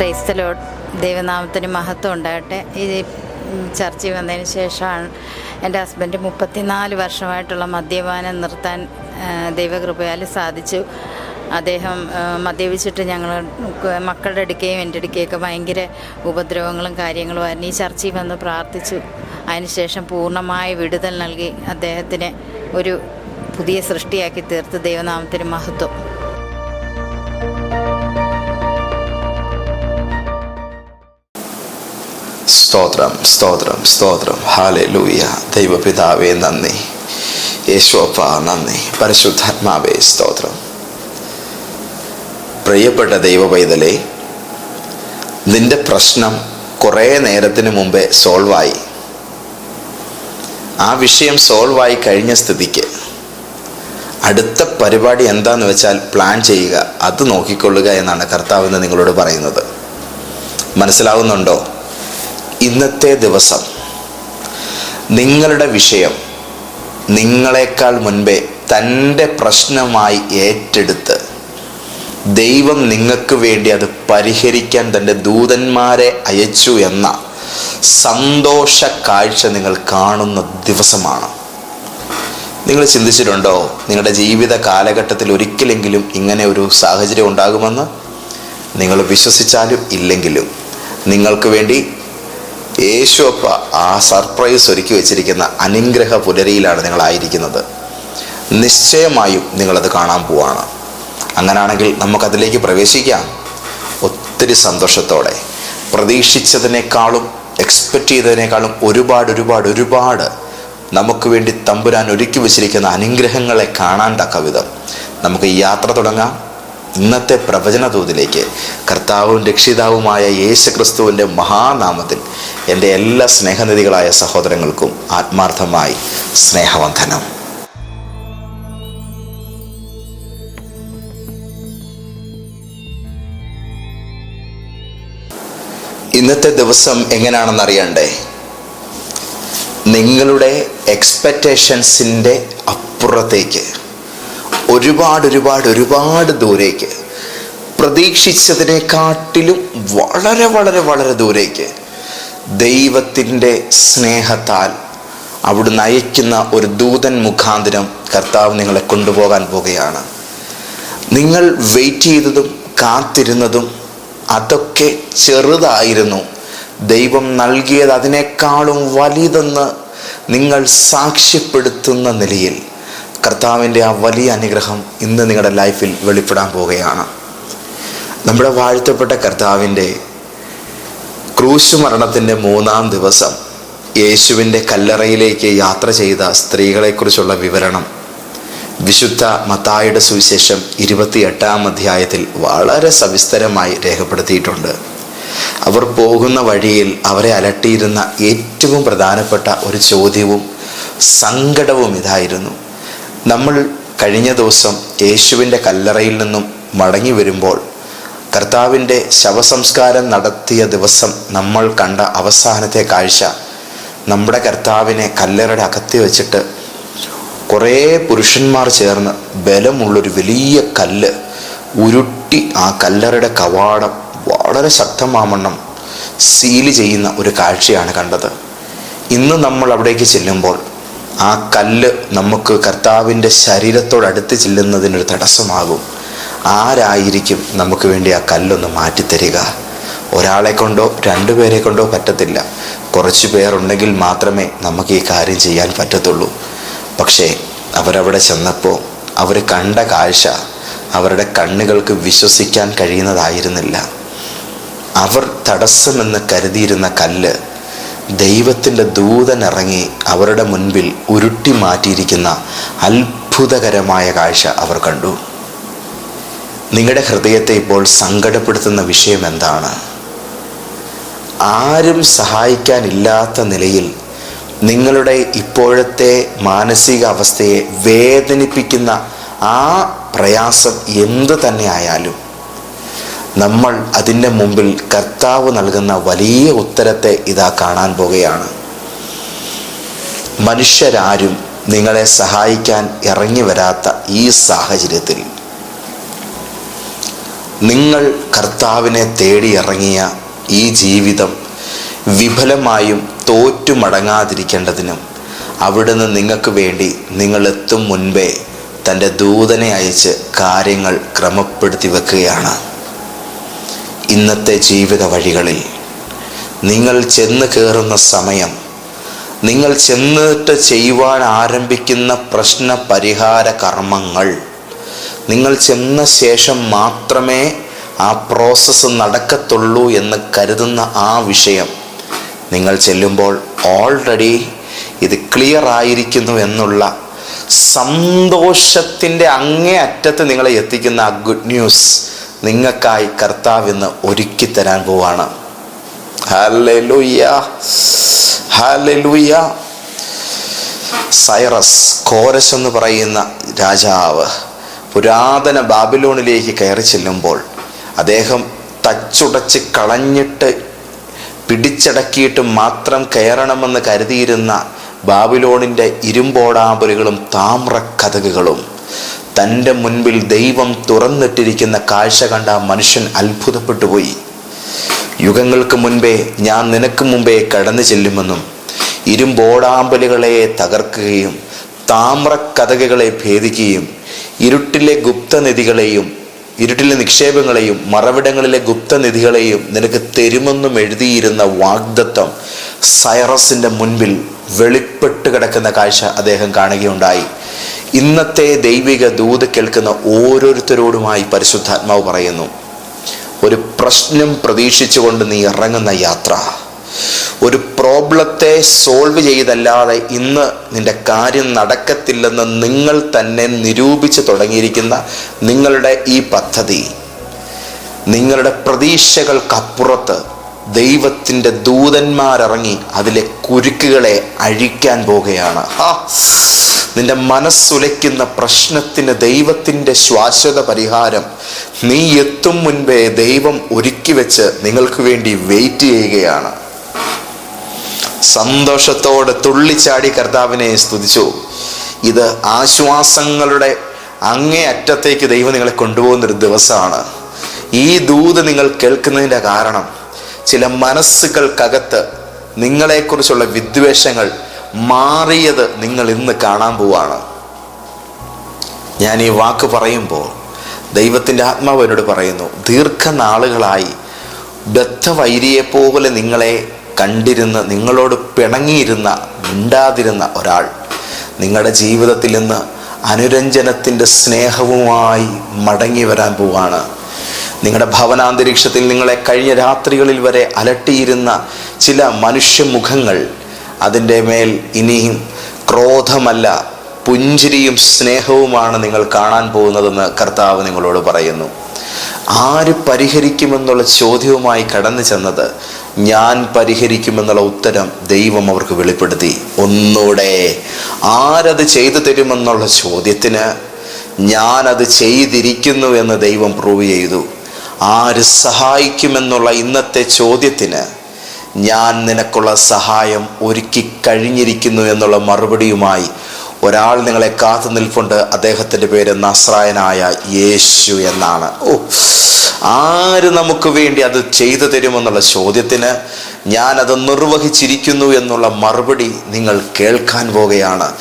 ക്രൈസ്തലോ ദൈവനാമത്തിന് മഹത്വം ഉണ്ടാകട്ടെ. ഈ ചർച്ച വന്നതിന് ശേഷമാണ് എന്റെ ഹസ്ബൻഡ് മുപ്പത്തിനാല് വർഷമായിട്ടുള്ള മദ്യപാനം നിർത്താൻ ദൈവകൃപയാൽ സാധിച്ചു. അദ്ദേഹം മദ്യപിച്ചിട്ട് ഞങ്ങൾ മക്കളുടെ അടുക്കുകയും എന്റെ അടുക്കുകയൊക്കെ ഭയങ്കര ഉപദ്രവങ്ങളും കാര്യങ്ങളുമായിരുന്നു ഈ ചർച്ചയിൽ വന്ന് പ്രാർത്ഥിച്ചു. അതിനുശേഷം പൂർണമായ വിടുതൽ നൽകി. അദ്ദേഹത്തിന് ഒരു പുതിയ സൃഷ്ടിയാക്കി തീർത്ത് ദൈവനാമത്തിന് മഹത്വം. സ്തോത്രം സ്തോത്രം സ്തോത്രം. ഹാലെ ലൂയ ദൈവപിതാവേ നന്ദി. യേശോപ്പ നന്ദി. പരിശുദ്ധാത്മാവേ സ്തോത്രം. പ്രിയപ്പെട്ട ദൈവ നിന്റെ പ്രശ്നം കുറേ നേരത്തിന് മുമ്പേ സോൾവായി. ആ വിഷയം സോൾവായി കഴിഞ്ഞ സ്ഥിതിക്ക് അടുത്ത പരിപാടി എന്താന്ന് വെച്ചാൽ പ്ലാൻ ചെയ്യുക. അത് നോക്കിക്കൊള്ളുക എന്നാണ് കർത്താവ് നിങ്ങളോട് പറയുന്നത്. മനസ്സിലാവുന്നുണ്ടോ? ഇന്നത്തെ ദിവസം നിങ്ങളുടെ വിഷയം നിങ്ങളെക്കാൾ മുൻപേ തന്റെ പ്രശ്നമായി ഏറ്റെടുത്ത് ദൈവം നിങ്ങൾക്ക് വേണ്ടി അത് പരിഹരിക്കാൻ തന്റെ ദൂതന്മാരെ അയച്ചു എന്ന സന്തോഷ കാഴ്ച നിങ്ങൾ കാണുന്ന ദിവസമാണ്. നിങ്ങൾ ചിന്തിച്ചിട്ടുണ്ടോ? നിങ്ങളുടെ ജീവിത കാലഘട്ടത്തിൽ ഒരിക്കലെങ്കിലും ഇങ്ങനെ ഒരു സാഹചര്യം ഉണ്ടാകുമെന്ന്? നിങ്ങൾ വിശ്വസിച്ചാലും ഇല്ലെങ്കിലും നിങ്ങൾക്ക് വേണ്ടി യേശുപ്പ ആ സർപ്രൈസ് ഒരുക്കി വെച്ചിരിക്കുന്ന അനുഗ്രഹ പുലരിയിലാണ് നിങ്ങളായിരിക്കുന്നത്. നിശ്ചയമായും നിങ്ങളത് കാണാൻ പോവാണ്. അങ്ങനാണെങ്കിൽ നമുക്കതിലേക്ക് പ്രവേശിക്കാം. ഒത്തിരി സന്തോഷത്തോടെ. പ്രതീക്ഷിച്ചതിനേക്കാളും എക്സ്പെക്റ്റ് ചെയ്തതിനേക്കാളും ഒരുപാട് ഒരുപാട് ഒരുപാട് നമുക്ക് വേണ്ടി തമ്പുരാൻ ഒരുക്കി വെച്ചിരിക്കുന്ന അനുഗ്രഹങ്ങളെ കാണാൻ തക്ക വിധം നമുക്ക് ഈ യാത്ര തുടങ്ങാം. ഇന്നത്തെ പ്രവചന തോതിലേക്ക് കർത്താവും രക്ഷിതാവുമായ യേശു ക്രിസ്തുവിന്റെ മഹാനാമത്തിൽ എന്റെ എല്ലാ സ്നേഹനിധികളായ സഹോദരങ്ങൾക്കും ആത്മാർത്ഥമായി സ്നേഹവന്ധനം ഇന്നത്തെ ദിവസം എങ്ങനെയാണെന്ന് അറിയണ്ടേ? നിങ്ങളുടെ എക്സ്പെക്റ്റേഷൻസിന്റെ അപ്പുറത്തേക്ക്. ഒരുപാട് ഒരുപാട് ഒരുപാട് ദൂരേക്ക്. പ്രതീക്ഷിച്ചതിനെക്കാട്ടിലും വളരെ വളരെ വളരെ ദൂരേക്ക് ദൈവത്തിന്റെ സ്നേഹത്താൽ അവിടുന്ന് അയക്കുന്ന ഒരു ദൂതൻ മുഖാന്തരം കർത്താവ് നിങ്ങളെ കൊണ്ടുപോകാൻ പോവുകയാണ് നിങ്ങൾ വെയിറ്റ് ചെയ്തതും കാത്തിരുന്നതും അതൊക്കെ ചെറുതായിരുന്നു. ദൈവം നൽകിയത് അതിനേക്കാളും വലുതെന്ന് നിങ്ങൾ സാക്ഷ്യപ്പെടുത്തുന്ന നിലയിൽ കർത്താവിന്റെ ആ വലിയ അനുഗ്രഹം ഇന്ന് നിങ്ങളുടെ ലൈഫിൽ വെളിപ്പെടാൻ പോവുകയാണ്. നമ്മുടെ വാഴ്ത്തപ്പെട്ട കർത്താവിന്റെ ക്രൂശ് മരണത്തിന്റെ മൂന്നാം ദിവസം യേശുവിന്റെ കല്ലറയിലേക്ക് യാത്ര ചെയ്ത സ്ത്രീകളെക്കുറിച്ചുള്ള വിവരണം വിശുദ്ധ മത്തായുടെ സുവിശേഷം ഇരുപത്തിയെട്ടാം അധ്യായത്തിൽ വളരെ സവിസ്തരമായി രേഖപ്പെടുത്തിയിട്ടുണ്ട്. അവർ പോകുന്ന വഴിയിൽ അവരെ അലട്ടിയിരുന്ന ഏറ്റവും പ്രധാനപ്പെട്ട ഒരു ചോദ്യവും സങ്കടവും ഇതായിരുന്നു. നമ്മൾ കഴിഞ്ഞ ദിവസം യേശുവിന്റെ കല്ലറയിൽ നിന്നും മടങ്ങി വരുമ്പോൾ കർത്താവിന്റെ ശവസംസ്കാരം നടത്തിയ ദിവസം നമ്മൾ കണ്ട അവസാനത്തെ കാഴ്ച. നമ്മുടെ കർത്താവിനെ കല്ലറയുടെ അകത്തി വെച്ചിട്ട് കുറേ പുരുഷന്മാർ ചേർന്ന് ബലമുള്ളൊരു വലിയ കല്ല് ഉരുട്ടി ആ കല്ലറയുടെ കവാടം വളരെ ശക്തമാമണ്ണം സീൽ ചെയ്യുന്ന ഒരു കാഴ്ചയാണ് കണ്ടത്. ഇന്ന് നമ്മൾ അവിടേക്ക് ചെല്ലുമ്പോൾ ആ കല്ല് നമുക്ക് കർത്താവിന്റെ ശരീരത്തോടടുത്ത് ചെല്ലുന്നതിനൊരു തടസ്സമാകും. ആരായിരിക്കും നമുക്ക് വേണ്ടി ആ കല്ലൊന്ന് മാറ്റിത്തരിക? ഒരാളെ കൊണ്ടോ രണ്ടുപേരെ കൊണ്ടോ പറ്റത്തില്ല. കുറച്ച് പേരുണ്ടെങ്കിൽ മാത്രമേ നമുക്ക് ഈ കാര്യം ചെയ്യാൻ പറ്റത്തുള്ളൂ. പക്ഷേ അവരവിടെ ചെന്നപ്പോൾ അവർ കണ്ട കാഴ്ച അവരുടെ കണ്ണുകൾക്ക് വിശ്വസിക്കാൻ കഴിയുന്നതായിരുന്നില്ല. അവർ തടസ്സമെന്ന് കരുതിയിരുന്ന കല്ല് ദൈവത്തിന്റെ ദൂതൻ ഇറങ്ങി അവരുടെ മുൻപിൽ ഉരുട്ടി മാറ്റിയിരിക്കുന്ന അത്ഭുതകരമായ കാഴ്ച അവർ കണ്ടു. നിങ്ങളുടെ ഹൃദയത്തെ ഇപ്പോൾ സങ്കടപ്പെടുത്തുന്ന വിഷയം എന്താണ്? ആരും സഹായിക്കാനില്ലാത്ത നിലയിൽ നിങ്ങളുടെ ഇപ്പോഴത്തെ മാനസിക അവസ്ഥയെ വേദനിപ്പിക്കുന്ന ആ പ്രയാസം എന്തു തന്നെ ആയാലും നമ്മൾ അതിന്റെ മുമ്പിൽ കർത്താവ് നൽകുന്ന വലിയ ഉത്തരത്തെ ഇതാ കാണാൻ പോകുകയാണ്. മനുഷ്യരാരും നിങ്ങളെ സഹായിക്കാൻ ഇറങ്ങി വരാത്ത ഈ സാഹചര്യത്തിൽ നിങ്ങൾ കർത്താവിനെ തേടി ഇറങ്ങിയ ഈ ജീവിതം വിഫലമായും തോറ്റു മടങ്ങാതിരിക്കേണ്ടതിനും അവിടുന്ന് നിങ്ങൾക്ക് വേണ്ടി നിങ്ങളെത്തും മുൻപേ തന്റെ ദൂതനെ അയച്ച് കാര്യങ്ങൾ ക്രമപ്പെടുത്തി വെക്കുകയാണ്. ഇന്നത്തെ ജീവിത വഴികളിൽ നിങ്ങൾ ചെന്ന് കയറുന്ന സമയം നിങ്ങൾ ചെന്നിട്ട് ചെയ്യുവാൻ ആരംഭിക്കുന്ന പ്രശ്ന പരിഹാര കർമ്മങ്ങൾ നിങ്ങൾ ചെന്ന ശേഷം മാത്രമേ ആ പ്രോസസ്സ് നടക്കത്തുള്ളൂ എന്ന് കരുതുന്ന ആ വിഷയം നിങ്ങൾ ചെല്ലുമ്പോൾ ഓൾറെഡി ഇത് ക്ലിയർ ആയിരിക്കുന്നു എന്നുള്ള സന്തോഷത്തിന്റെ അങ്ങേ അറ്റത്ത് നിങ്ങളെ എത്തിക്കുന്ന ആ ഗുഡ് ന്യൂസ് നിങ്ങൾക്കായി കർത്താവ് ഇന്ന് ഒരുക്കി തരാൻ പോവാണ്. സൈറസ് കോരസ് എന്ന് പറയുന്ന രാജാവ് പുരാതന ബാബിലോണിലേക്ക് കയറി ചെല്ലുമ്പോൾ അദ്ദേഹം തച്ചുടച്ച് കളഞ്ഞിട്ട് പിടിച്ചടക്കിയിട്ട് മാത്രം കയറണമെന്ന് കരുതിയിരുന്ന ബാബിലോണിന്റെ ഇരുമ്പോടാമ്പലുകളും താമ്രക്കഥകുകളും തന്റെ മുൻപിൽ ദൈവം തുറന്നിട്ടിരിക്കുന്ന കാഴ്ച കണ്ട മനുഷ്യൻ അത്ഭുതപ്പെട്ടു പോയി. യുഗങ്ങൾക്ക് മുൻപേ ഞാൻ നിനക്ക് മുമ്പേ കടന്നു ചെല്ലുമെന്നും ഇരുമ്പോടാമ്പലുകളെ തകർക്കുകയും താമ്രക്കഥകളെ ഭേദിക്കുകയും ഇരുട്ടിലെ ഗുപ്തനിധികളെയും ഇരുട്ടിലെ നിക്ഷേപങ്ങളെയും മറവിടങ്ങളിലെ ഗുപ്തനിധികളെയും നിനക്ക് തരുമെന്നും എഴുതിയിരുന്ന വാഗ്ദത്വം സൈറസിന്റെ മുൻപിൽ വെളിപ്പെട്ട് കിടക്കുന്ന കാഴ്ച അദ്ദേഹം കാണുകയുണ്ടായി. ഇന്നത്തെ ദൈവിക ദൂത് കേൾക്കുന്ന ഓരോരുത്തരോടുമായി പരിശുദ്ധാത്മാവ് പറയുന്നു ഒരു പ്രശ്നം പ്രതീക്ഷിച്ചുകൊണ്ട് നീ ഇറങ്ങുന്ന യാത്ര ഒരു പ്രോബ്ലത്തെ സോൾവ് ചെയ്തല്ലാതെ ഇന്ന് നിന്റെ കാര്യം നടക്കത്തില്ലെന്ന് നിങ്ങൾ തന്നെ നിരൂപിച്ച് തുടങ്ങിയിരിക്കുന്ന നിങ്ങളുടെ ഈ പദ്ധതി നിങ്ങളുടെ പ്രതീക്ഷകൾക്കപ്പുറത്ത് ദൈവത്തിന്റെ ദൂതന്മാരിറങ്ങി അതിലെ കുരുക്കുകളെ അഴിക്കാൻ പോവുകയാണ്. ഹാ. നിന്റെ മനസ്സുലയ്ക്കുന്ന പ്രശ്നത്തിന് ദൈവത്തിന്റെ ശാശ്വത പരിഹാരം. നീ എത്തും മുൻപേ ദൈവം ഒരുക്കി വെച്ച് നിങ്ങൾക്ക് വേണ്ടി വെയിറ്റ് ചെയ്യുകയാണ്. സന്തോഷത്തോടെ തുള്ളിച്ചാടി കർത്താവിനെ സ്തുതിച്ചു. ഇത് ആശ്വാസങ്ങളുടെ അങ്ങേ അറ്റത്തേക്ക് ദൈവം നിങ്ങളെ കൊണ്ടുപോകുന്നൊരു ദിവസമാണ്. ഈ ദൂത് നിങ്ങൾ കേൾക്കുന്നതിന്റെ കാരണം ചില മനസ്സുകൾക്കകത്ത് നിങ്ങളെക്കുറിച്ചുള്ള വിദ്വേഷങ്ങൾ മാറിയത് നിങ്ങൾ ഇന്ന് കാണാൻ പോവാണ്. ഞാൻ ഈ വാക്ക് പറയുമ്പോൾ ദൈവത്തിന്റെ ആത്മാവ് എന്നോട് പറയുന്നു ദീർഘനാളുകളായി ബദ്ധവൈരിയെ പോലെ നിങ്ങളെ കണ്ടിരുന്ന് നിങ്ങളോട് പിണങ്ങിയിരുന്ന മിണ്ടാതിരുന്ന ഒരാൾ നിങ്ങളുടെ ജീവിതത്തിൽ നിന്ന് അനുരഞ്ജനത്തിന്റെ സ്നേഹവുമായി മടങ്ങി വരാൻ പോവാണ്. നിങ്ങളുടെ ഭവനാന്തരീക്ഷത്തിൽ നിങ്ങളെ കഴിഞ്ഞ രാത്രികളിൽ വരെ അലട്ടിയിരുന്ന ചില മനുഷ്യമുഖങ്ങൾ അതിന്റെ മേൽ ഇനിയും ക്രോധമല്ല പുഞ്ചിരിയും സ്നേഹവുമാണ് നിങ്ങൾ കാണാൻ പോകുന്നതെന്ന് കർത്താവ് നിങ്ങളോട് പറയുന്നു. ആര് പരിഹരിക്കുമെന്നുള്ള ചോദ്യവുമായി കടന്നു ചെന്നത് ഞാൻ പരിഹരിക്കുമെന്നുള്ള ഉത്തരം ദൈവം അവർക്ക് വെളിപ്പെടുത്തി. ഒന്നൂടെ ആരത് ചെയ്തു തരുമെന്നുള്ള ചോദ്യത്തിന് ഞാനത് ചെയ്തിരിക്കുന്നു എന്ന് ദൈവം പ്രൂവ് ചെയ്തു. ആര് സഹായിക്കുമെന്നുള്ള ഇന്നത്തെ ചോദ്യത്തിന് ഞാൻ നിനക്കുള്ള സഹായം ഒരുക്കി കഴിഞ്ഞിരിക്കുന്നു എന്നുള്ള മറുപടിയുമായി ഒരാൾ നിങ്ങളെ കാത്തു നിൽപ്പുണ്ട്. അദ്ദേഹത്തിന്റെ പേര് നസ്രായനായ യേശു എന്നാണ്. ഓ ആര് നമുക്ക് വേണ്ടി അത് ചെയ്തു തരുമെന്നുള്ള ചോദ്യത്തിന് ഞാൻ അത് നിർവഹിച്ചിരിക്കുന്നു എന്നുള്ള മറുപടി നിങ്ങൾ കേൾക്കാൻ പോകുകയാണ്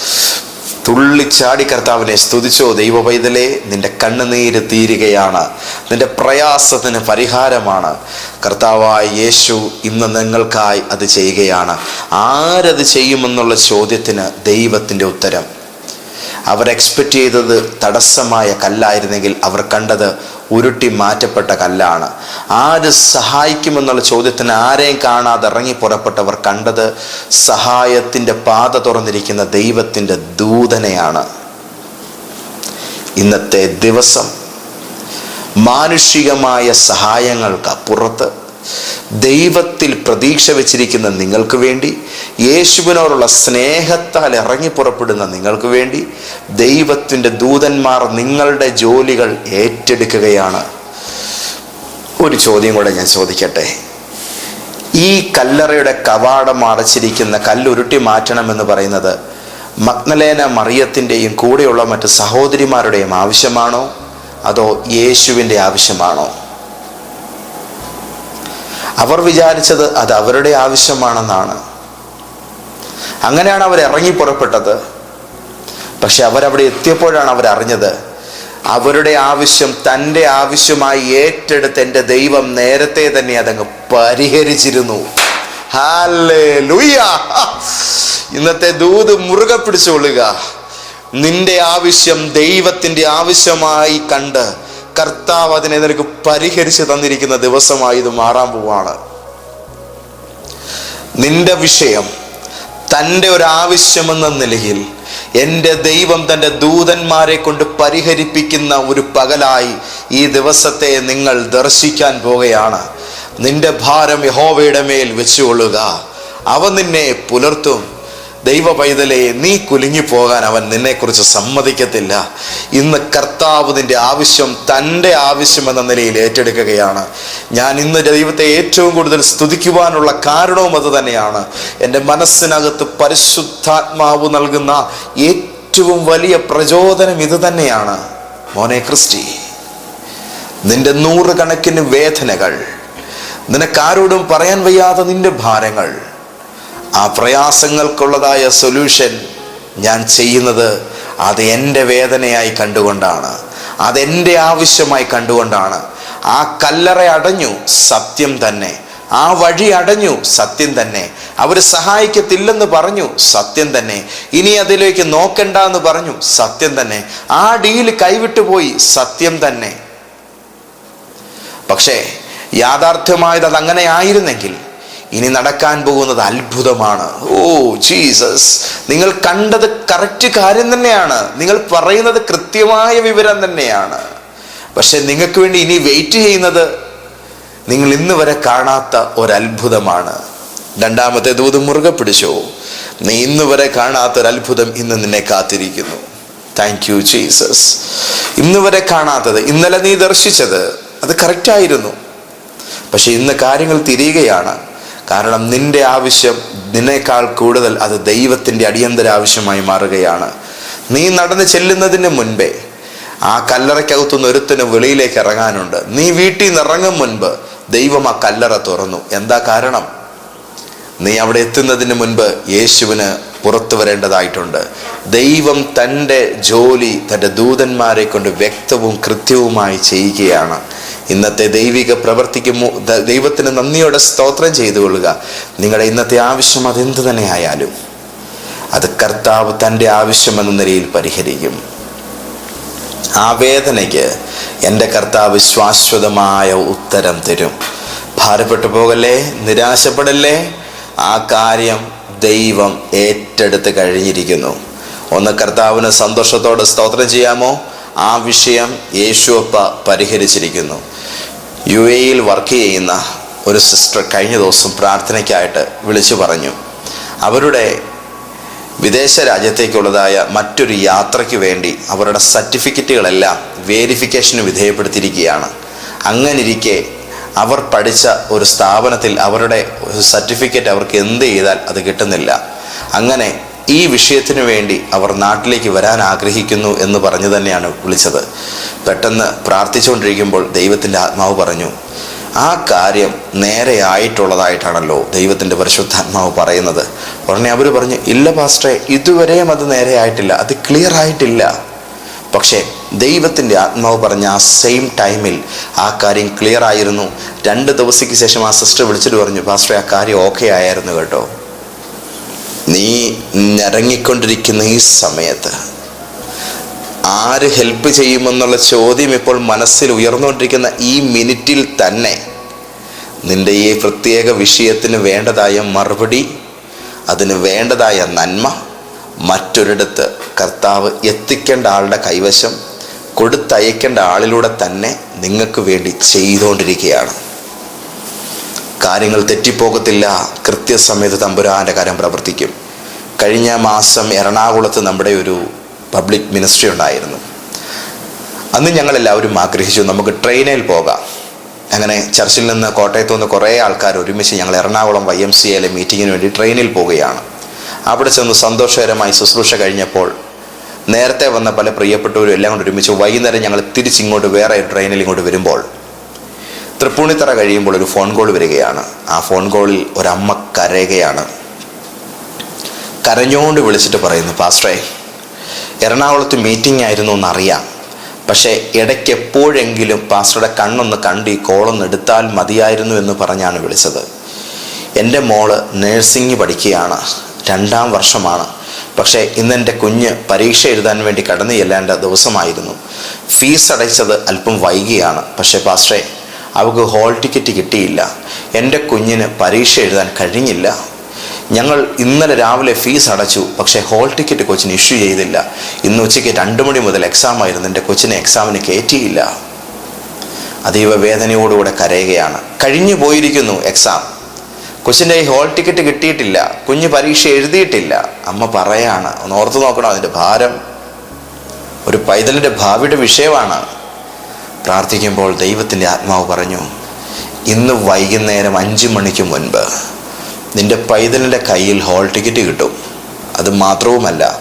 തുള്ളിച്ചാടി കർത്താവിനെ സ്തുതിച്ചോ ദൈവ പൈതലെ നിന്റെ കണ്ണുനീര് തീരുകയാണ്. നിന്റെ പ്രയാസത്തിന് പരിഹാരമാണ്. കർത്താവായ യേശു ഇന്ന് നിങ്ങൾക്കായി അത് ചെയ്യുകയാണ്. ആരത് ചെയ്യുമെന്നുള്ള ചോദ്യത്തിന് ദൈവത്തിന്റെ ഉത്തരം. അവർ എക്സ്പെക്റ്റ് ചെയ്തത് തടസ്സമായ കല്ലായിരുന്നെങ്കിൽ അവർ കണ്ടത് ഉരുട്ടി മാറ്റപ്പെട്ട കല്ലാണ്. ആര് സഹായിക്കുമെന്നുള്ള ചോദ്യത്തിന് ആരെയും കാണാതെ ഇറങ്ങി പുറപ്പെട്ടവർ കണ്ടത് സഹായത്തിന്റെ പാത തുറന്നിരിക്കുന്ന ദൈവത്തിന്റെ ദൂതനെയാണ്. ഇന്നത്തെ ദിവസം മാനുഷികമായ സഹായങ്ങൾക്ക് അപ്പുറത്ത് ദൈവത്തിൽ പ്രതീക്ഷ വെച്ചിരിക്കുന്ന നിങ്ങൾക്ക് വേണ്ടി യേശുവിനോടുള്ള സ്നേഹത്താൽ ഇറങ്ങി പുറപ്പെടുന്ന നിങ്ങൾക്ക് വേണ്ടി ദൈവത്തിന്റെ ദൂതന്മാർ നിങ്ങളുടെ ജോലികൾ ഏറ്റെടുക്കുകയാണ്. ഒരു ചോദ്യം കൂടെ ഞാൻ ചോദിക്കട്ടെ. ഈ കല്ലറയുടെ കവാടം അടച്ചിരിക്കുന്ന കല്ലുരുട്ടി മാറ്റണമെന്ന് പറയുന്നത് മഗ്നലേന മറിയത്തിന്റെയും കൂടെയുള്ള മറ്റ് സഹോദരിമാരുടെയും ആവശ്യമാണോ? അതോ യേശുവിന്റെ ആവശ്യമാണോ? അവർ വിചാരിച്ചത് അത് അവരുടെ ആവശ്യമാണെന്നാണ്. അങ്ങനെയാണ് അവർ ഇറങ്ങി പുറപ്പെട്ടത്. പക്ഷെ അവരവിടെ എത്തിയപ്പോഴാണ് അവർ അറിഞ്ഞത് അവരുടെ ആവശ്യം തന്റെ ആവശ്യമായി ഏറ്റെടുത്ത് എന്റെ ദൈവം നേരത്തെ തന്നെ അതങ്ങ് പരിഹരിച്ചിരുന്നു. ഇന്നത്തെ ദൂത് മുറുകെ പിടിച്ചുകൊള്ളുക നിന്റെ ആവശ്യം ദൈവത്തിന്റെ ആവശ്യമായി കണ്ട് കർത്താവ് അതിനെ നിനക്ക് പരിഹരിച്ച് തന്നിരിക്കുന്ന ദിവസമായി ഇത് മാറാൻ പോവാണ്. നിന്റെ വിഷയം തന്റെ ഒരു ആവശ്യമെന്ന നിലയിൽ എന്റെ ദൈവം തന്റെ ദൂതന്മാരെ കൊണ്ട് പരിഹരിപ്പിക്കുന്ന ഒരു പകലായി ഈ ദിവസത്തെ നിങ്ങൾ ദർശിക്കാൻ പോകുകയാണ് നിന്റെ ഭാരം യഹോവയുടെ മേൽ വെച്ചുകൊള്ളുക. അവ നിന്നെ പുലർത്തും. ദൈവ പൈതലെ നീ കുലുങ്ങി പോകാൻ അവൻ നിന്നെക്കുറിച്ച് സമ്മതിക്കത്തില്ല. ഇന്ന് കർത്താവ് നിന്റെ ആവശ്യം തന്റെ ആവശ്യം എന്ന നിലയിൽ ഏറ്റെടുക്കുകയാണ്. ഞാൻ ഇന്ന് ദൈവത്തെ ഏറ്റവും കൂടുതൽ സ്തുതിക്കുവാനുള്ള കാരണവും അത് തന്നെയാണ്. എന്റെ മനസ്സിനകത്ത് പരിശുദ്ധാത്മാവ് നൽകുന്ന ഏറ്റവും വലിയ പ്രചോദനം ഇത് തന്നെയാണ്. മോനെ ക്രിസ്റ്റി നിന്റെ നൂറുകണക്കിന് വേദനകൾ നിനക്കാരോടും പറയാൻ വയ്യാത്ത നിന്റെ ഭാരങ്ങൾ ആ പ്രയാസങ്ങൾക്കുള്ളതായ സൊല്യൂഷൻ ഞാൻ ചെയ്യുന്നത് അത് എന്റെ വേദനയായി കണ്ടുകൊണ്ടാണ്. അതെന്റെ ആവശ്യമായി കണ്ടുകൊണ്ടാണ്. ആ കല്ലറ അടഞ്ഞു സത്യം തന്നെ. ആ വഴി അടഞ്ഞു സത്യം തന്നെ. അവർ സഹായിക്കത്തില്ലെന്ന് പറഞ്ഞു സത്യം തന്നെ. ഇനി അതിലേക്ക് നോക്കണ്ട എന്ന് പറഞ്ഞു സത്യം തന്നെ. ആ ഡീൽ കൈവിട്ടു പോയി സത്യം തന്നെ. പക്ഷേ യാഥാർത്ഥ്യമായത് അത് അങ്ങനെ ആയിരുന്നെങ്കിൽ ഇനി നടക്കാൻ പോകുന്നത് അത്ഭുതമാണ്. ഓ ജീസസ് നിങ്ങൾ കണ്ടത് കറക്റ്റ് കാര്യം തന്നെയാണ്. നിങ്ങൾ പറയുന്നത് കൃത്യമായ വിവരം തന്നെയാണ്. പക്ഷെ നിങ്ങൾക്ക് വേണ്ടി ഇനി വെയിറ്റ് ചെയ്യുന്നത് നിങ്ങൾ ഇന്ന് വരെ കാണാത്ത ഒരത്ഭുതമാണ്. രണ്ടാമത്തെ ദൂത് മുറുകെ പിടിച്ചോ. നീ ഇന്ന് വരെ കാണാത്ത അത്ഭുതം ഇന്ന് നിന്നെ കാത്തിരിക്കുന്നു. താങ്ക് യു ജീസസ് ഇന്ന് വരെ കാണാത്തത് ഇന്നലെ നീ ദർശിച്ചത് അത് കറക്റ്റായിരുന്നു പക്ഷെ ഇന്ന് കാര്യങ്ങൾ തിരിയുകയാണ്. കാരണം നിന്റെ ആവശ്യം നിന്നേക്കാൾ കൂടുതൽ അത് ദൈവത്തിന്റെ അടിയന്തര ആവശ്യമായി മാറുകയാണ്. നീ നടന്ന് ചെല്ലുന്നതിന് മുൻപേ ആ കല്ലറയ്ക്കകത്തുനിന്ന് ഒരുത്തിന് വെളിയിലേക്ക് ഇറങ്ങാനുണ്ട്. നീ വീട്ടിൽ നിന്ന് ഇറങ്ങും മുൻപ് ദൈവം ആ കല്ലറ തുറന്നു. എന്താ കാരണം? നീ അവിടെ എത്തുന്നതിന് മുൻപ് യേശുവിന് പുറത്തു വരേണ്ടതായിട്ടുണ്ട്. ദൈവം തന്റെ ജോലി തന്റെ ദൂതന്മാരെ കൊണ്ട് വ്യക്തവും കൃത്യവുമായി ചെയ്യുകയാണ്. ഇന്നത്തെ ദൈവിക പ്രവർത്തിക്ക് ദൈവത്തിന് നന്ദിയോടെ സ്തോത്രം ചെയ്തു കൊള്ളുക നിങ്ങളുടെ ഇന്നത്തെ ആവശ്യം അതെന്ത് തന്നെ ആയാലും അത് കർത്താവ് തന്റെ ആവശ്യം എന്ന നിലയിൽ പരിഹരിക്കും. ആ വേദനയ്ക്ക് എന്റെ കർത്താവ് ശാശ്വതമായ ഉത്തരം തരും. ഭാരപ്പെട്ടു പോകല്ലേ? നിരാശപ്പെടല്ലേ? ആ കാര്യം ദൈവം ഏറ്റെടുത്ത് കഴിഞ്ഞിരിക്കുന്നു. ഒന്ന് കർത്താവിന് സന്തോഷത്തോടെ സ്തോത്രം ചെയ്യാമോ? ആ വിഷയം യേശുവപ്പ പരിഹരിച്ചിരിക്കുന്നു. യു എയിൽ വർക്ക് ചെയ്യുന്ന ഒരു സിസ്റ്റർ കഴിഞ്ഞ ദിവസം പ്രാർത്ഥനയ്ക്കായിട്ട് വിളിച്ചു പറഞ്ഞു. അവരുടെ വിദേശ രാജ്യത്തേക്കുള്ളതായ മറ്റൊരു യാത്രയ്ക്ക് വേണ്ടി അവരുടെ സർട്ടിഫിക്കറ്റുകളെല്ലാം വേരിഫിക്കേഷന് വിധേയപ്പെടുത്തിയിരിക്കുകയാണ്. അങ്ങനിരിക്കെ അവർ പഠിച്ച ഒരു സ്ഥാപനത്തിൽ അവരുടെ സർട്ടിഫിക്കറ്റ് അവർക്ക് എന്ത് ചെയ്താൽ അത് കിട്ടുന്നില്ല. അങ്ങനെ ഈ വിഷയത്തിന് വേണ്ടി അവർ നാട്ടിലേക്ക് വരാൻ ആഗ്രഹിക്കുന്നു എന്ന് പറഞ്ഞു തന്നെയാണ് വിളിച്ചത്. പെട്ടെന്ന് പ്രാർത്ഥിച്ചുകൊണ്ടിരിക്കുമ്പോൾ ദൈവത്തിന്റെ ആത്മാവ് പറഞ്ഞു ആ കാര്യം നേരെ ആയിട്ടുള്ളതായിട്ടാണല്ലോ ദൈവത്തിന്റെ പരിശുദ്ധാത്മാവ് പറയുന്നത്. ഉടനെ അവർ പറഞ്ഞു ഇല്ല പാസ്റ്ററെ ഇതുവരെയും അത് നേരെ ആയിട്ടില്ല അത് ക്ലിയർ ആയിട്ടില്ല. പക്ഷേ ദൈവത്തിന്റെ ആത്മാവ് പറഞ്ഞ ആ സെയിം ടൈമിൽ ആ കാര്യം ക്ലിയർ ആയിരുന്നു. രണ്ട് ദിവസത്തേക്ക് ശേഷം ആ സിസ്റ്റർ വിളിച്ചിട്ട് പറഞ്ഞു പാസ്റ്ററെ ആ കാര്യം ഓക്കെ ആയിരുന്നു കേട്ടോ. നീ ഞരങ്ങിക്കൊണ്ടിരിക്കുന്ന ഈ സമയത്ത് ആര് ഹെൽപ്പ് ചെയ്യുമെന്നുള്ള ചോദ്യം ഇപ്പോൾ മനസ്സിൽ ഉയർന്നുകൊണ്ടിരിക്കുന്ന ഈ മിനിറ്റിൽ തന്നെ നിന്റെ ഈ പ്രത്യേക വിഷയത്തിന് വേണ്ടതായ മറുപടി അതിന് വേണ്ടതായ നന്മ മറ്റൊരിടത്ത് കർത്താവ് എത്തിക്കേണ്ട ആളുടെ കൈവശം കൊടുത്തയക്കേണ്ട ആളിലൂടെ തന്നെ നിങ്ങൾക്ക് വേണ്ടി ചെയ്തുകൊണ്ടിരിക്കുകയാണ്. കാര്യങ്ങൾ തെറ്റിപ്പോകത്തില്ല. കൃത്യസമയത്ത് തമ്പുരാന്റെ കാര്യം പ്രവർത്തിക്കും. കഴിഞ്ഞ മാസം എറണാകുളത്ത് നമ്മുടെ ഒരു പബ്ലിക് മിനിസ്ട്രി ഉണ്ടായിരുന്നു. അന്ന് ഞങ്ങളെല്ലാവരും ആഗ്രഹിച്ചു നമുക്ക് ട്രെയിനിൽ പോകാം. അങ്ങനെ ചർച്ചിൽ നിന്ന് കോട്ടയത്തു നിന്ന് കുറേ ആൾക്കാർ ഒരുമിച്ച് ഞങ്ങൾ എറണാകുളം വൈ എം സി എയിലെ മീറ്റിങ്ങിന് വേണ്ടി ട്രെയിനിൽ പോവുകയാണ്. അവിടെ ചെന്ന് സന്തോഷകരമായി ശുശ്രൂഷ കഴിഞ്ഞപ്പോൾ നേരത്തെ വന്ന പല പ്രിയപ്പെട്ടവരും എല്ലാം കൂടെ ഒരുമിച്ച് വൈകുന്നേരം ഞങ്ങൾ തിരിച്ചിങ്ങോട്ട് വേറെ ട്രെയിനിൽ ഇങ്ങോട്ട് വരുമ്പോൾ തൃപ്പൂണിത്തറ കഴിയുമ്പോൾ ഒരു ഫോൺ കോൾ വരികയാണ്. ആ ഫോൺ കോളിൽ ഒരമ്മ കരയുകയാണ്. കരഞ്ഞുകൊണ്ട് വിളിച്ചിട്ട് പറയുന്നു പാസ്റ്ററേ എറണാകുളത്ത് മീറ്റിംഗ് ആയിരുന്നു എന്നറിയാം. പക്ഷേ ഇടയ്ക്ക് എപ്പോഴെങ്കിലും പാസ്റ്ററുടെ കണ്ണൊന്ന് കണ്ട് ഈ കോളൊന്ന് എടുത്താൽ മതിയായിരുന്നു എന്ന് പറഞ്ഞാണ് വിളിച്ചത്. എന്റെ മോൾ നേഴ്സിംഗ് പഠിക്കുകയാണ് രണ്ടാം വർഷമാണ്. പക്ഷേ ഇന്ന് എന്റെ കുഞ്ഞ് പരീക്ഷ എഴുതാൻ വേണ്ടി കടന്നു ചെല്ലേണ്ട ദിവസമായിരുന്നു. ഫീസ് അടച്ചത് അല്പം വൈകിയാണ്. പക്ഷേ പാസ്റ്ററേ അവൾക്ക് ഹോൾ ടിക്കറ്റ് കിട്ടിയില്ല. എന്റെ കുഞ്ഞിന് പരീക്ഷ എഴുതാൻ കഴിഞ്ഞില്ല. ഞങ്ങൾ ഇന്നലെ രാവിലെ ഫീസ് അടച്ചു. പക്ഷേ ഹോൾ ടിക്കറ്റ് കൊച്ചിന് ഇഷ്യൂ ചെയ്തില്ല. ഇന്ന് ഉച്ചയ്ക്ക് രണ്ട് മണി മുതൽ എക്സാം ആയിരുന്നു. എന്റെ കൊച്ചിനെ എക്സാമിന് കയറ്റിയില്ല അതീവ വേദനയോടുകൂടെ കരയുകയാണ്. കഴിഞ്ഞു പോയിരിക്കുന്നു എക്സാം കൊച്ചിന്റെ ഈ ഹോൾ ടിക്കറ്റ് കിട്ടിയിട്ടില്ല. കുഞ്ഞ് പരീക്ഷ എഴുതിയിട്ടില്ല. അമ്മ പറയാണ് ഒന്ന് ഓർത്ത് നോക്കണം? അതിന്റെ ഭാരം ഒരു പൈതലിന്റെ ഭാവിയുടെ വിഷയമാണ്. പ്രാർത്ഥിക്കുമ്പോൾ ദൈവത്തിന്റെ ആത്മാവ് പറഞ്ഞു ഇന്ന് വൈകുന്നേരം അഞ്ച് മണിക്ക് മുൻപ് നിന്റെ പൈതലിന്റെ കയ്യിൽ ഹോൾ ടിക്കറ്റ് കിട്ടും. അത് മാത്രവുമല്ല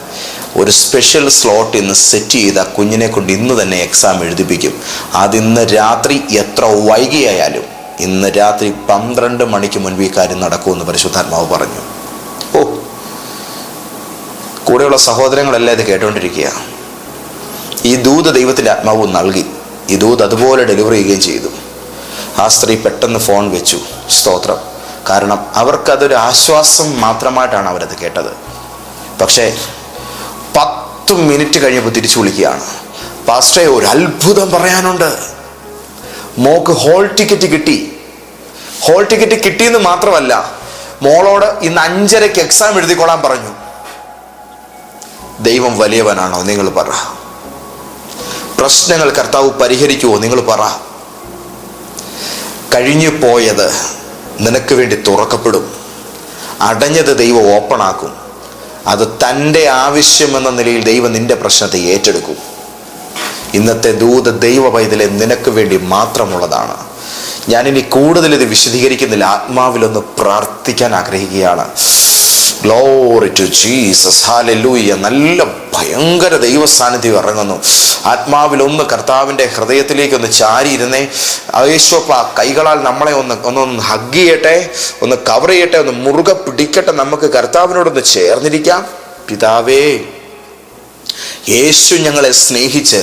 ഒരു സ്പെഷ്യൽ സ്ലോട്ട് ഇന്ന് സെറ്റ് ചെയ്ത കുഞ്ഞിനെ കൊണ്ട് ഇന്ന് തന്നെ എക്സാം എഴുതിപ്പിക്കും. അതിന്ന് രാത്രി എത്ര വൈകിയായാലും ഇന്ന് രാത്രി പന്ത്രണ്ട് മണിക്ക് മുൻപ് ഈ കാര്യം നടക്കുമെന്ന് പരിശുദ്ധാത്മാവ് പറഞ്ഞു. ഓ കൂടെയുള്ള സഹോദരങ്ങളെല്ലാം ഇത് കേട്ടുകൊണ്ടിരിക്കുക ഈ ദൂത് ദൈവത്തിന്റെ ആത്മാവ് നൽകി. ഈ ദൂത് അതുപോലെ ഡെലിവറി ചെയ്യുകയും ചെയ്തു. ആ സ്ത്രീ പെട്ടെന്ന് ഫോൺ വെച്ചു. സ്തോത്രം. കാരണം അവർക്കതൊരു ആശ്വാസം മാത്രമായിട്ടാണ് അവരത് കേട്ടത്. പക്ഷേ പത്ത് മിനിറ്റ് കഴിഞ്ഞപ്പോൾ തിരിച്ചു വിളിക്കുകയാണ്. പാസ്റ്ററെ ഒരു അത്ഭുതം പറയാനുണ്ട്. മോക്ക് ഹോൾ ടിക്കറ്റ് കിട്ടി. ഹോൾ ടിക്കറ്റ് കിട്ടിയെന്ന് മാത്രമല്ല മോളോട് ഇന്ന് അഞ്ചരയ്ക്ക് എക്സാം എഴുതിക്കൊള്ളാൻ പറഞ്ഞു. ദൈവം വലിയവനാണോ? നിങ്ങൾ പറ. പ്രശ്നങ്ങൾ കർത്താവ് പരിഹരിക്കുമോ നിങ്ങൾ പറ. കഴിഞ്ഞു പോയത് നിനക്ക് വേണ്ടി തുറക്കപ്പെടും. അടഞ്ഞത് ദൈവം ഓപ്പൺ ആക്കും. അത് തന്റെ ആവശ്യം എന്ന നിലയിൽ ദൈവം നിന്റെ പ്രശ്നത്തെ ഏറ്റെടുക്കും. ഇന്നത്തെ ദൂത ദൈവ പൈതലെ നിനക്ക് വേണ്ടി മാത്രമുള്ളതാണ്. ഞാനിനി കൂടുതൽ ഇത് വിശദീകരിക്കുന്നില്ല ആത്മാവിലൊന്ന് പ്രാർത്ഥിക്കാൻ ആഗ്രഹിക്കുകയാണ്. ഗ്ലോറി ടു ജീസസ് ഹാലൂയ്യ നല്ല ഭയങ്കര ദൈവ സാന്നിധ്യം ഇറങ്ങുന്നു. ആത്മാവിലൊന്ന് കർത്താവിന്റെ ഹൃദയത്തിലേക്ക് ഒന്ന് ചാരിയിരുന്നേ യേശോപ്പ കൈകളാൽ നമ്മളെ ഒന്ന് ഒന്നൊന്ന് ഹഗ് ചെയ്യട്ടെ ഒന്ന് കവർ ചെയ്യട്ടെ ഒന്ന് മുറുകെ പിടിക്കട്ടെ. നമുക്ക് കർത്താവിനോടൊന്ന് ചേർന്നിരിക്കാം. പിതാവേ യേശു ഞങ്ങളെ സ്നേഹിച്ച്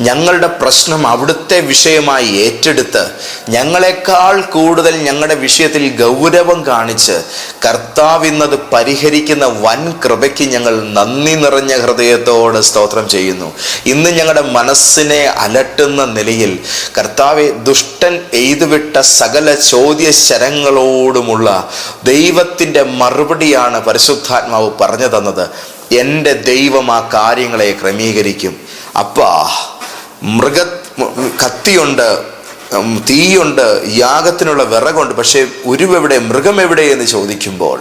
ഞങ്ങളുടെ പ്രശ്നം അവിടുത്തെ വിഷയമായി ഏറ്റെടുത്ത് ഞങ്ങളെക്കാൾ കൂടുതൽ ഞങ്ങളുടെ വിഷയത്തിൽ ഗൗരവം കാണിച്ച് കർത്താവ് ഇന്നത് പരിഹരിക്കുന്ന വൻ കൃപയ്ക്ക് ഞങ്ങൾ നന്ദി നിറഞ്ഞ ഹൃദയത്തോട് സ്തോത്രം ചെയ്യുന്നു. ഇന്ന് ഞങ്ങളുടെ മനസ്സിനെ അലട്ടുന്ന നിലയിൽ കർത്താവെ ദുഷ്ടൻ എയ്തുവിട്ട സകല ചോദ്യ ശരങ്ങളോടുമുള്ള ദൈവത്തിന്റെ മറുപടിയാണ് പരിശുദ്ധാത്മാവ് പറഞ്ഞു തന്നത്. എന്റെ ദൈവം ആ കാര്യങ്ങളെ ക്രമീകരിക്കും. അപ്പാ മൃഗ കത്തിയുണ്ട് തീയുണ്ട് യാഗത്തിനുള്ള വിറകുണ്ട്. പക്ഷേ ഉരുവെവിടെ മൃഗം എവിടെ എന്ന് ചോദിക്കുമ്പോൾ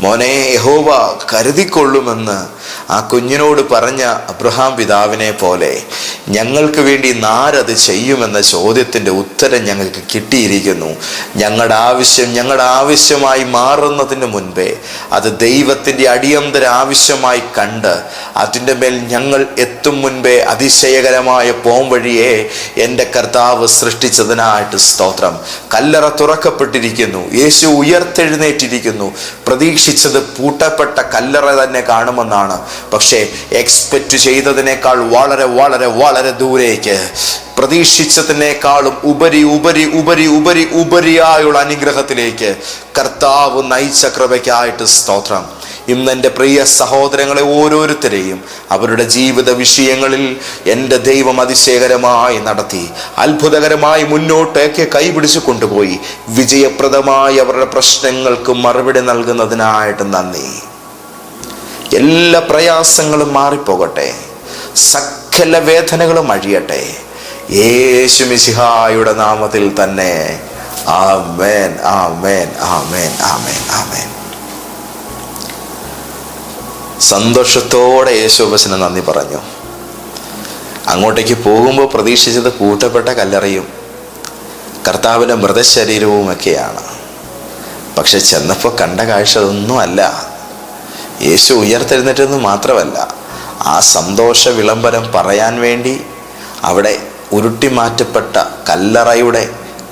മോനെ യഹോവ കരുതിക്കൊള്ളുമെന്ന് ആ കുഞ്ഞിനോട് പറഞ്ഞ അബ്രഹാം പിതാവിനെ പോലെ ഞങ്ങൾക്ക് വേണ്ടി നാരത് ചെയ്യുമെന്ന ചോദ്യത്തിന്റെ ഉത്തരം ഞങ്ങൾക്ക് കിട്ടിയിരിക്കുന്നു. ഞങ്ങളുടെ ആവശ്യം ഞങ്ങളുടെ ആവശ്യമായി മാറുന്നതിന് മുൻപേ അത് ദൈവത്തിന്റെ അടിയന്തര ആവശ്യമായി കണ്ട് അതിന്റെ മേൽ ഞങ്ങൾ എത്തും മുൻപേ അതിശയകരമായ പോം വഴിയെ എന്റെ കർത്താവ് സൃഷ്ടിച്ചതിനായിട്ട് സ്തോത്രം. കല്ലറ തുറക്കപ്പെട്ടിരിക്കുന്നു. യേശു ഉയർത്തെഴുന്നേറ്റിരിക്കുന്നു. പ്രതീക്ഷിച്ചത് പൂട്ടപ്പെട്ട കല്ലറ തന്നെ കാണുമെന്നാണ്. പക്ഷേ എക്സ്പെക്റ്റ് ചെയ്തതിനേക്കാൾ വളരെ വളരെ വളരെ ദൂരേക്ക് പ്രതീക്ഷിച്ചതിനേക്കാളും ഉപരി ഉപരി ഉപരി ഉപരി ഉപരിയായുള്ള അനുഗ്രഹത്തിലേക്ക് കർത്താവ് നയിച്ച കൃപയ്ക്കായിട്ട് സ്തോത്രം. ഇന്ന് എന്റെ പ്രിയ സഹോദരങ്ങളെ ഓരോരുത്തരെയും അവരുടെ ജീവിത വിഷയങ്ങളിൽ എന്റെ ദൈവം അതിശയകരമായി നടത്തി അത്ഭുതകരമായി മുന്നോട്ടേക്ക് കൈപിടിച്ചു കൊണ്ടുപോയി വിജയപ്രദമായി അവരുടെ പ്രശ്നങ്ങൾക്ക് മറുപടി നൽകുന്നതിനായിട്ട് നന്ദി. എല്ലാ പ്രയാസങ്ങളും മാറിപ്പോകട്ടെ സകല വേദനകളും അഴിയട്ടെ യേശു മിശിഹായുടെ നാമത്തിൽ തന്നെ. ആമേൻ ആമേൻ ആമേൻ ആമേൻ ആമേൻ. സന്തോഷത്തോടെ യേശോബസിന് നന്ദി പറഞ്ഞു. അങ്ങോട്ടേക്ക് പോകുമ്പോൾ പ്രതീക്ഷിച്ചത് പൂട്ടപ്പെട്ട കല്ലറയും കർത്താവിന്റെ മൃതശരീരവും ഒക്കെയാണ് പക്ഷെ ചെന്നപ്പോൾ കണ്ട കാഴ്ച അതൊന്നുമല്ല യേശു ഉയർത്തെഴുന്നേറ്റെന്ന് മാത്രമല്ല ആ സന്തോഷ വിളംബരം പറയാൻ വേണ്ടി അവിടെ ഉരുട്ടി മാറ്റപ്പെട്ട കല്ലറയുടെ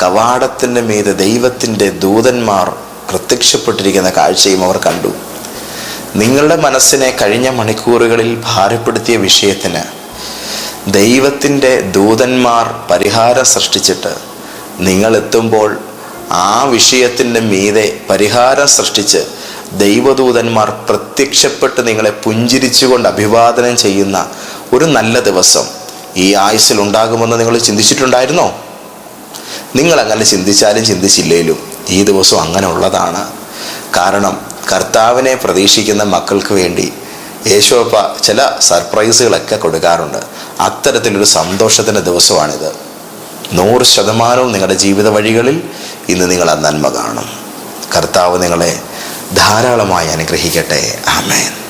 കവാടത്തിന്റെ മീതെ ദൈവത്തിന്റെ ദൂതന്മാർ പ്രത്യക്ഷപ്പെട്ടിരിക്കുന്ന കാഴ്ചയും അവർ കണ്ടു. നിങ്ങളുടെ മനസ്സിനെ കഴിഞ്ഞ മണിക്കൂറുകളിൽ ഭാരപ്പെടുത്തിയ വിഷയത്തിന് ദൈവത്തിന്റെ ദൂതന്മാർ പരിഹാരം സൃഷ്ടിച്ചിട്ട് നിങ്ങൾ എത്തുമ്പോൾ ആ വിഷയത്തിന്റെ മീതെ പരിഹാരം സൃഷ്ടിച്ച് ദൈവദൂതന്മാർ പ്രത്യക്ഷപ്പെട്ട് നിങ്ങളെ പുഞ്ചിരിച്ചുകൊണ്ട് അഭിവാദനം ചെയ്യുന്ന ഒരു നല്ല ദിവസം ഈ ആയുസ്സിൽ ഉണ്ടാകുമെന്ന് നിങ്ങൾ ചിന്തിച്ചിട്ടുണ്ടായിരുന്നോ? നിങ്ങൾ അങ്ങനെ ചിന്തിച്ചാലും ചിന്തിച്ചില്ലേലും ഈ ദിവസം അങ്ങനെ ഉള്ളതാണ്. കാരണം കർത്താവിനെ പ്രതീക്ഷിക്കുന്ന മക്കൾക്ക് വേണ്ടി യേശോപ്പ ചില സർപ്രൈസുകളൊക്കെ കൊടുക്കാറുണ്ട്. അത്തരത്തിലൊരു സന്തോഷത്തിന്റെ ദിവസമാണിത്. നൂറ് ശതമാനവും നിങ്ങളുടെ ജീവിത വഴികളിൽ ഇന്ന് നിങ്ങൾ നന്മ കാണും. കർത്താവ് നിങ്ങളെ ധാരാളമായി അനുഗ്രഹിക്കട്ടെ. ആമേൻ.